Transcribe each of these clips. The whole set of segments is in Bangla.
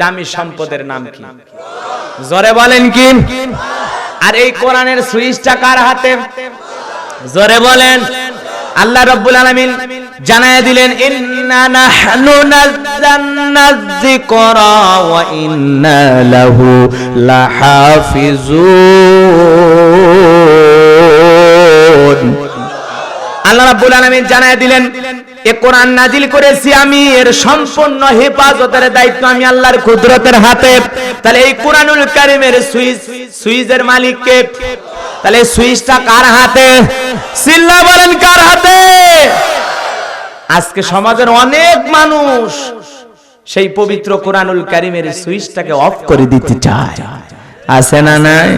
দামি সম্পদের নাম কি? জোরে বলেন কি? আর এই কোরআনের সুইচটা কার হাতে? জোরে বলেন। আল্লাহ রাব্বুল আলামিন জানায় দিলেন ইন্না নাহনু নাযান্না যিকরা ওয়া ইন্না লাহু লাহাফিজুন। আল্লাহ রাব্বুল আলামিন জানায় দিলেন কোরআন নাজিল করেছি আমি, এর সম্পূর্ণ হেফাজতের দায়িত্ব আমি আল্লাহর কুদরতের হাতে। তাহলে এই কোরআনুল কারীমের সুইচ, সুইচের তাহলে সুইচটা কার হাতে? সিল্লা বলেন কার হাতে? আজকে সমাজের অনেক মানুষ সেই পবিত্র কোরআনুল কারীমের সুইচটাকে অফ করে দিতে চায়। আছে না নাই?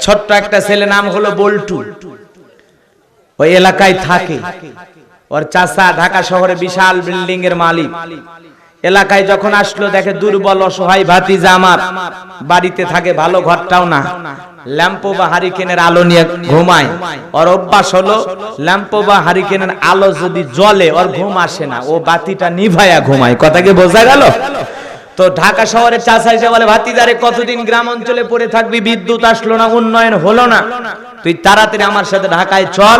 ছোট্ট একটা ছেলে নাম হলো বল্টু। ওই এলাকায় থাকে। ওর চাচা ঢাকা শহরে বিশাল বিল্ডিং এর মালিক। এলাকায় যখন আসলো, দেখে দুর্বল, অসহায় ভাতি আমার। বাড়িতে থাকে ভালো ঘরটাও না। ল্যাম্পো বা হারিকেনের আলো নিয়ে ঘুমায়। ওর অভ্যাস হলো, ল্যাম্পো বা হারিকেনের আলো যদি জ্বলে, ওর ঘুম আসে না। ও বাতিটা নিভায়া ঘুমায়। কথা কি বোঝা গেল? তো ঢাকা শহরের চাষা এসে বলে ভাতিদারে কতদিন গ্রাম অঞ্চলে পড়ে থাকবি? বিদ্যুৎ আসলো না, উন্নয়ন হলো না। তুই তাড়াতাড়ি আমার সাথে ঢাকায় চল,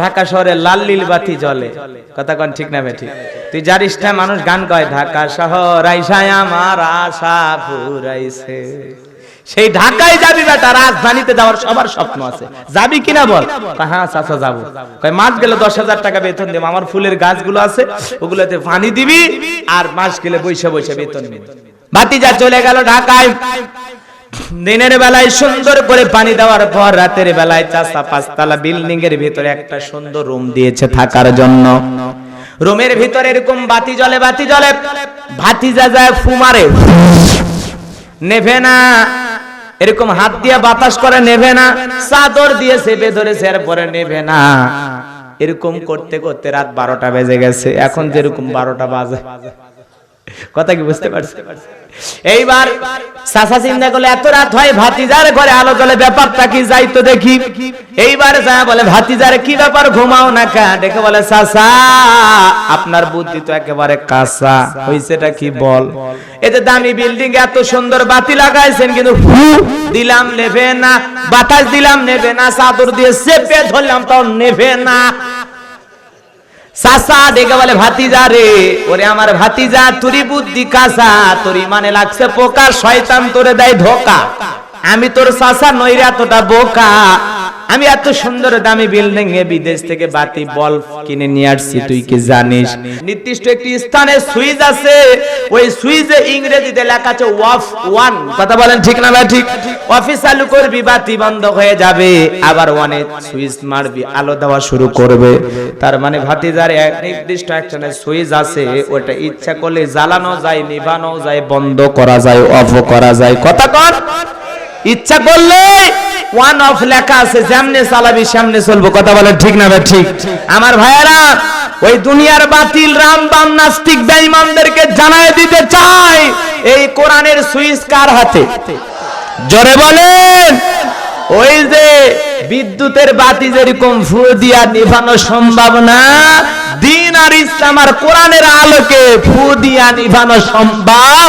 ঢাকা শহরে লাল লীল বাতি জ্বলে। কথা কন ঠিক না ঠিক তুই জানিস মানুষ গান কয়, ঢাকা শহর আইসায় আমার আশা ফুরাইছে। সেই ঢাকায় যাবি বেটা, রাজধানীতে যাওয়ার সবার স্বপ্ন আছে। যাবি কিনা বল? হ্যাঁ চাচা যাব। মাস গেলে দশ হাজার টাকা বেতন দেবো, আমার ফুলের গাছগুলো আছে, ওগুলোতে পানি দিবি আর মাস গেলে বৈশা বৈশা বেতন দিবি ভাতিজা চলে গেল ঢাকায়। দিনের বেলায় সুন্দর করে পানি দেওয়ার পর রাতের বেলায় চাষা পাঁচতলা বিল্ডিং এর ভিতরে একটা সুন্দর রুম দিয়েছে থাকার জন্য। রুমের ভিতরে এরকম বাতি জ্বলে বাতি জ্বলে। ভাতিজা যায় ফুমারে। নেভে না। এরকম হাত দিয়ে বাতাস করে নেভে না। চাদর দিয়ে চেপে ধরেছে, এরপরে নেভে না। এরকম করতে করতে রাত বারোটা বেজে গেছে। এখন যেরকম বারোটা বাজে। কথা কি বুঝতে পারছি? এইবার সাসা চিন্তা করলে এত রাত হয়, ভাতিজার ঘরে আলো জ্বলে, ব্যাপারটা কি যাই তো দেখি। এইবার যা বলে, ভাতিজার কি ব্যাপার, ঘুমাও না কা। দেখে বলে সাসা আপনার বুদ্ধি তো একেবারে কাঁচা। হইছেটা কি বল? এতে দামি বিল্ডিং এত সুন্দর বাতি লাগাইছেন, কিন্তু ফু, দিলাম নেবে না, বাতাস দিলাম নেবে না, চাদর দিয়ে চেপে ধরলাম, তাও নেবে না। সাসা ডেকে বলে, ভাতিজা রে, ওরে আমার ভাতিজা তুরি বুদ্ধি কাসা তোর মানে লাগছে পোকা, শয়তান তোরে দেয় ধোকা। আমি তোর সাসা নইরে এতটা বোকা। আমি এত সুন্দর দামি বিল্ডিং এ বিদেশ থেকে বাতি বল্ব কিনে নিয়ে আসছি, তুই কি জানিস? নির্দিষ্ট একটি স্থানে সুইচ আছে। ওই সুইচে ইংরেজিতে লেখা আছে অফ ওয়ান। কথা বলেন ঠিক না ভাই? ঠিক। অফিস চালু করবি, বাতি বন্ধ হয়ে যাবে। আবার ওয়ানে সুইচ মারবি, আলো দেওয়া শুরু করবে। তার মানে ভাতিজার এক নির্দিষ্ট একজনের সুইচ আছে, ওটা ইচ্ছা করলে জ্বালানো যায়, নিভানো যায়, বন্ধ করা যায়, অফ করা যায়। কথা কর ইচ্ছা করলে ওয়ান অফ লেখা আছে যেমনে চালাবি, সামনে চলবো। কথা বলে ঠিক না ঠিক? আমার ভাইয়েরা, ওই দুনিয়ার বাতিল, রাম বাম নাস্তিক বেঈমানদেরকে জানায় দিতে চাই, এই কোরআনের সুইচ কার হাতে? জোরে বলেন। ওই যে বিদ্যুতের বাতি যেরকম ফু দিয়া নিভানো সম্ভব না, দিন আর ইসলাম আর কোরআনের আলোকে ফু দিয়া নিভানো সম্ভব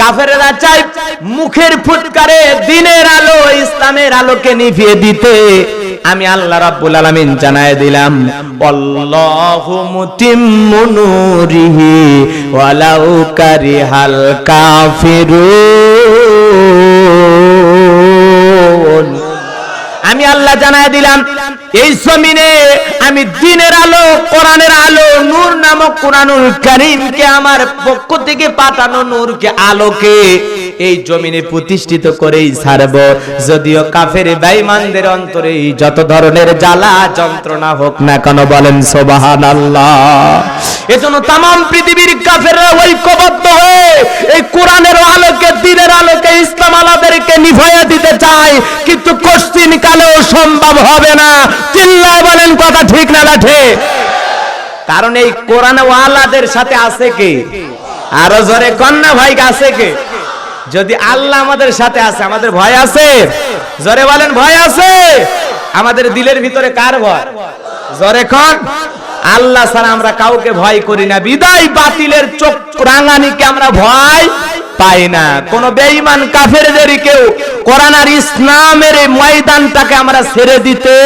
কাফেরেরা চাই মুখের ফুটকারে দিনের আলো, ইসলামের আলোকে নিভিয়ে দিতে। আমি আল্লাহ রাব্বুল আলামিন জানায় দিলাম, আল্লাহু মুতিম্মু নূরিহি ওয়ালাউ কারিহাল কাফিরুন। আমি আল্লাহ জানায় দিলাম এই জমিনে আমি দিনের আলো, কোরআনের আলো, নূর নামক কোরআনুল করিমকে আমার পক্ষ থেকে পাঠানো নূরকে আলোকে এই জমিনে প্রতিষ্ঠিত করেই ছাড়ব। যদিও কাফের বেঈমানদের অন্তরে যত ধরনের জ্বালা, যন্ত্রণা হোক না কেন বলেন সোবাহান আল্লাহ এজন্য তাম পৃথিবীর কাফেররা ঐক্যবদ্ধ হয়ে এই কোরআনের আলোকে, দিনের আলোকে ইসলাম আলাদেরকে নিভাইয়া দিতে চায়। কিন্তু কশ্চিন কালেও সম্ভব হবে না। চিল্লায় বলেন কথা ঠিক না লাঠে কারণ এই কোরআন ওয়ালাদের সাথে আছে কে? আরও জোরে কন্যা ভাই, আছে কে? যদি আল্লাহ আমাদের সাথে আছে, আমাদের ভয় আছে? জোরে বলেন, ভয় আছে? আমাদের দিলের ভিতরে কার ভয়? জরে কন। আল্লাহ ছাড়া আমরা কাউকে ভয় করি না। বিদায় বাতিলের চোখ রাঙানিকে আমরা ভয় পাই না। কোন বেঈমান কাফেরদের কেউ কোরআন আর ইসলামের এই ময়দানটাকে আমরা ছেড়ে দিতে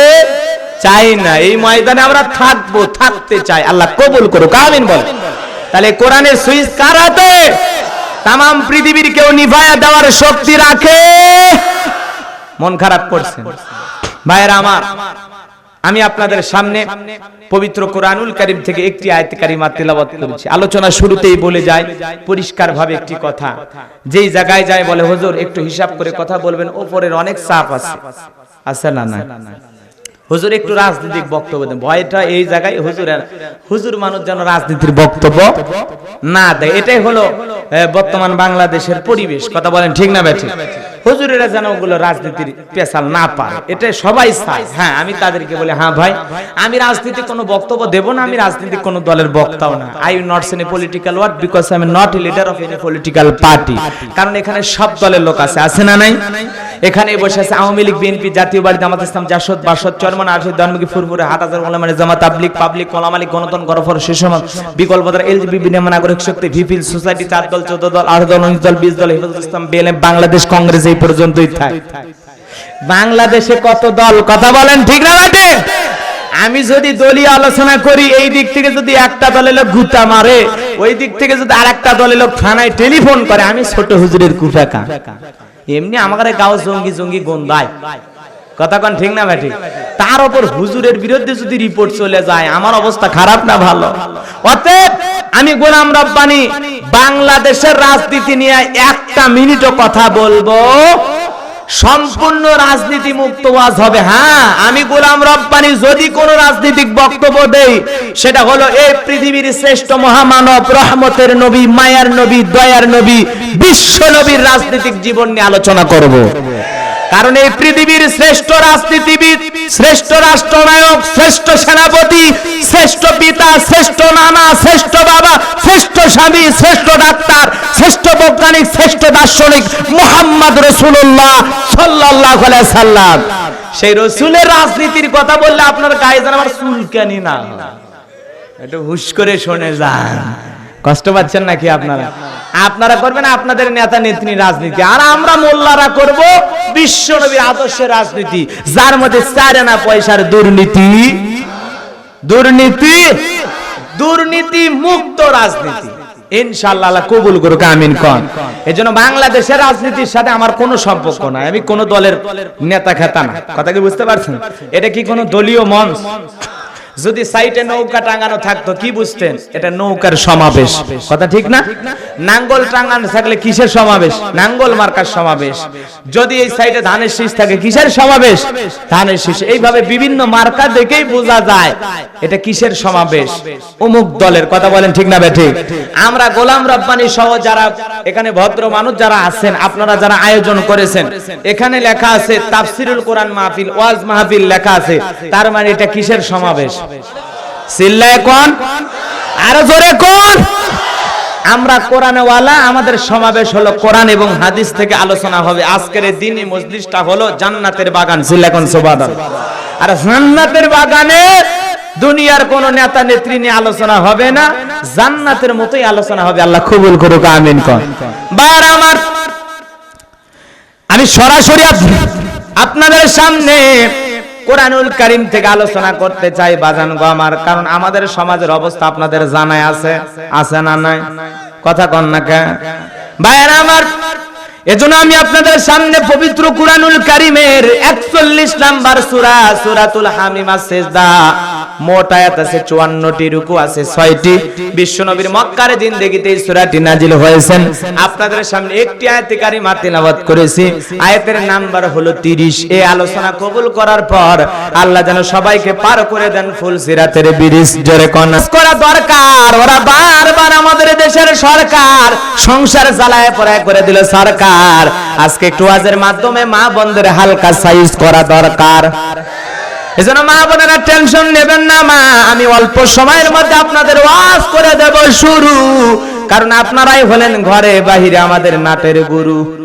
চাই না। এই ময়দানে আমরা থাকব, থাকতে চাই। আল্লাহ কবুল করুক, আমিন বল তাহলে কোরআনের সুইচ কার হাতে? তাম পৃথিবীর কেউ নিভায়া দেওয়ার শক্তি রাখে। মন খারাপ করছে। ভাইয়েরা আমার, আমি আপনাদের সামনে পবিত্র কোরআনুল কারিম থেকে একটি আয়াত কারিমা তেলাওয়াত করেছি। আলোচনা শুরুতেই বলে যায় পরিষ্কার ভাবে একটি কথা। যেই জায়গায় যায় বলে, হুজুর, একটু হিসাব করে কথা বলবেন, ওপরের অনেক চাপ আছে। আছে না না হুজুর একটু রাজনৈতিক বক্তব্য দেন। ভয়টা এই জায়গায় হুজুর হুজুর মানুষ যেন রাজনীতির বক্তব্য না দেয়। এটাই হলো বর্তমান বাংলাদেশের পরিবেশ। কথা বলেন ঠিক না ব্যাঠিক? হুজুরেরা যেন ওগুলো রাজনীতির পেশাল না পায়। এটা সবাই চায়। হ্যাঁ আমি তাদেরকে বলি হ্যাঁ ভাই, আমি রাজনীতি কোনো বক্তব্য দেব না, আমি রাজনীতি কোনো দলের বক্তাও না। I not an a political word because I am not leader of any political party কারণ এখানে সব দলের লোক আছে। আছে না নাই? এখানে বসে আছে আওয়ামী লীগ, বিএনপি, জাতীয় বাড়ি, জামাত ইসলাম, জাসদ, বাসদ, চরমান আরশদ দনমুখী ফুরফুরে হাট হাজার ওলামানে জামাত, তাবলিগ, পাবলিক কলামালিক গণতন্ত্র গণফর সুষমা বিকল্প দ্বারা এলজিবি নাগরিক শক্তি, ভিপিল, সোসাইটি, চার দল, চোদ্দ দল, আট দল, উনিশ দল, বিশ দল, হেফাজত ইসলাম, বিএলএম, বাংলাদেশ, কংগ্রেস এই পর্যন্তই থাকে। বাংলাদেশে কত দল, কথা বলেন ঠিক না আমি যদি দলীয় আলোচনা করি, এই দিক থেকে যদি একটা দলের লোক গুতা মারে, ওই দিক থেকে যদি আর একটা দলের লোক থানায় টেলিফোন করে, আমি ছোট হুজুরের কুফাকা। এমনি আমাদের গাও জঙ্গি জঙ্গি গন্ধায়। কথা কন ঠিক না ব্যাটি? তার উপর হুজুরের বিরুদ্ধে যদি রিপোর্ট চলে যায়, আমার অবস্থা খারাপ না ভালো? অতএব আমি গোলাম রব্বানি, বাংলাদেশের রাজনীতি নিয়ে একটা মিনিটও কথা বলব। সম্পূর্ণ রাজনীতি মুক্ত ওয়াজ হবে। হ্যাঁ আমি গোলাম রব্বানি, যদি কোন রাজনৈতিক বক্তব্য দেই, সেটা হলো এই পৃথিবীর শ্রেষ্ঠ মহামানব, রহমতের নবী, মায়ার নবী, দয়ার নবী, বিশ্ব নবীর রাজনৈতিক জীবন নিয়ে আলোচনা করব। কারণ এই পৃথিবীর শ্রেষ্ঠ রাজনীতিবিদ শ্রেষ্ঠ রাষ্ট্রনায়ক, শ্রেষ্ঠ সেনাপতি, শ্রেষ্ঠ পিতা, শ্রেষ্ঠ নানা শ্রেষ্ঠ বাবা, শ্রেষ্ঠ স্বামী, শ্রেষ্ঠ ডাক্তার, শ্রেষ্ঠ বৈজ্ঞানিক, শ্রেষ্ঠ দার্শনিক মোহাম্মদ রসুল্লাহ সাল্লাহ সাল্লাম সেই রসুলের রাজনীতির কথা বললে আপনার গায়ে যেন আমার চুলকানি না। একটু হুশ করে শুনে যান কষ্ট পাচ্ছেন নাকি আপনারা? আপনারা করবেন আপনাদের নেতা, নেত্রী, রাজনীতি। আর আমরা মোল্লারা করব বিশ্ব নবীর আদর্শের রাজনীতি। যার মধ্যে চার আনা পয়সার দুর্নীতি দুর্নীতি দুর্নীতি মুক্ত রাজনীতি। ইনশাআল্লাহ কবুল করুক, আমিন কন। এজন্য বাংলাদেশের রাজনীতির সাথে আমার কোনো সম্পর্ক নাই। আমি কোন দলের নেতা খেতা কথা কি বুঝতে পারছেন? এটা কি কোনো দলীয় মঞ্চ? যদি সাইটে নৌকা টাঙানো থাকতো, কি বুঝতেন? এটা নৌকার সমাবেশ। কথা ঠিক না? নাঙ্গল টাঙানো থাকলে কিসের সমাবেশ? নাঙ্গল মার্কার সমাবেশ। যদি এই সাইডে ধানের শীষ থাকে, কিসের সমাবেশ? ধানের শীষ। এইভাবে বিভিন্ন মার্কা দেখেই বোঝা যায় এটা কিসের সমাবেশ। অমুক দলের কথা বলেন ঠিক না ঠিক আমরা গোলাম রব্বানি সহ যারা এখানে ভদ্র মানুষ যারা আছেন, আপনারা যারা আয়োজন করেছেন, এখানে লেখা আছে, তাফসিরুল কোরআন মাহফিল, ওয়াজ মাহফিল লেখা আছে। তার মানে এটা কিসের সমাবেশ? আমাদের সমাবেশ হলো কোরআন এবং হাদিস থেকে আলোচনা হবে। আজকের এই দিনই হলো জান্নাতের বাগান। সুবাদান আর জান্নাতের বাগানে দুনিয়ার কোন নেতা, নেত্রী নিয়ে আলোচনা হবে না। জান্নাতের মতোই আলোচনা হবে। আল্লাহ কবুল করুক, আমিন বার আমার, আমি সরাসরি আপ- আপনাদের সামনে কোরআনুল কারিম থেকে আলোচনা করতে চাই, বাজান গো আমার, কারণ আমাদের সমাজের অবস্থা আপনাদের জানাই আছে আছে না নাই? কথা কন না কে? ভাইয়েরা আমার, এজন্য আমি আপনাদের সামনে পবিত্র কুরআনুল কারিমের 41 নাম্বার সূরা, সূরাতুল হামিমা সেজদা মোট আয়াত আছে 54টি রুকু আছে 6টি বিশ্বনবীর মক্কার জিন্দেগিতে এই সূরাটি নাজিল হয়েছেন। আপনাদের সামনে একটি আয়াতে কারিমা তেলাওয়াত করেছি। আয়াতের নাম্বার হলো 30 এই আলোচনা কবুল করার পর আল্লাহ যেন সবাইকে পার করে দেন ফুল সিরাতের ব্রিজ। জোরে কনাস করা দরকার, ওরা বারবার আমাদের দেশের সরকার সংসার জ্বালায় পড়ায় করে দিল সরকার। আজকে একটু ওয়াজের মাধ্যমে মা বন্ধের হালকা সাইজ করা দরকার। এজন্য মা বোনেরা টেনশন নেবেন না, মা। আমি অল্প সময়ের মধ্যে আপনাদের ওয়াজ করে দেব শুরু। কারণ আপনারাই হলেন ঘরে বাহিরে আমাদের নাটের গুরু।